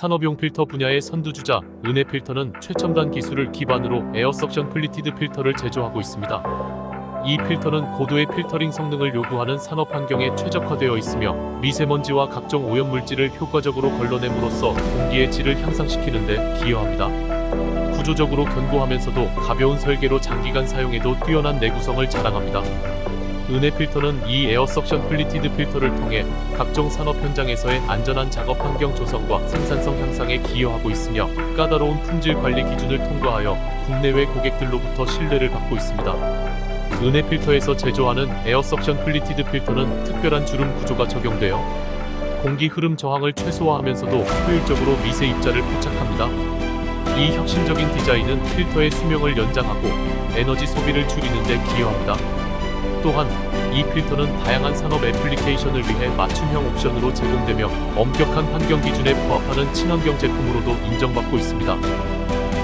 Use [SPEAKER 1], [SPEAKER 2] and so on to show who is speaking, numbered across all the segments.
[SPEAKER 1] 산업용 필터 분야의 선두주자 은혜 필터는 최첨단 기술을 기반으로 에어 석션 플리티드 필터를 제조하고 있습니다. 이 필터는 고도의 필터링 성능을 요구하는 산업 환경에 최적화되어 있으며 미세먼지와 각종 오염 물질을 효과적으로 걸러냄으로써 공기의 질을 향상시키는 데 기여합니다. 구조적으로 견고하면서도 가벼운 설계로 장기간 사용해도 뛰어난 내구성을 자랑합니다. 은혜 필터는 이 에어 석션 플리티드 필터를 통해 각종 산업 현장에서의 안전한 작업 환경 조성과 생산성 향상에 기여하고 있으며 까다로운 품질 관리 기준을 통과하여 국내외 고객들로부터 신뢰를 받고 있습니다. 은혜 필터에서 제조하는 에어 석션 플리티드 필터는 특별한 주름 구조가 적용되어 공기 흐름 저항을 최소화하면서도 효율적으로 미세 입자를 포착합니다. 이 혁신적인 디자인은 필터의 수명을 연장하고 에너지 소비를 줄이는 데 기여합니다. 또한 이 필터는 다양한 산업 애플리케이션을 위해 맞춤형 옵션으로 제공되며 엄격한 환경 기준에 부합하는 친환경 제품으로도 인정받고 있습니다.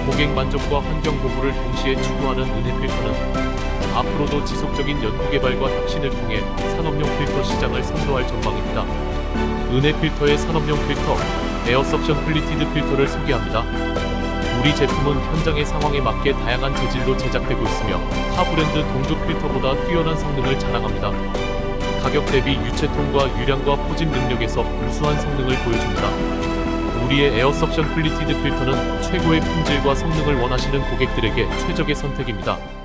[SPEAKER 1] 고객 만족과 환경 보호를 동시에 추구하는 은혜 필터는 앞으로도 지속적인 연구개발과 혁신을 통해 산업용 필터 시장을 선도할 전망입니다. 은혜 필터의 산업용 필터, 에어 석션 플리티드 필터를 소개합니다. 우리 제품은 현장의 상황에 맞게 다양한 재질로 제작되고 있으며 타 브랜드 동급 필터보다 뛰어난 성능을 자랑합니다. 가격 대비 유체통과 유량과 포집 능력에서 우수한 성능을 보여줍니다. 우리의 에어 석션 플리티드 필터는 최고의 품질과 성능을 원하시는 고객들에게 최적의 선택입니다.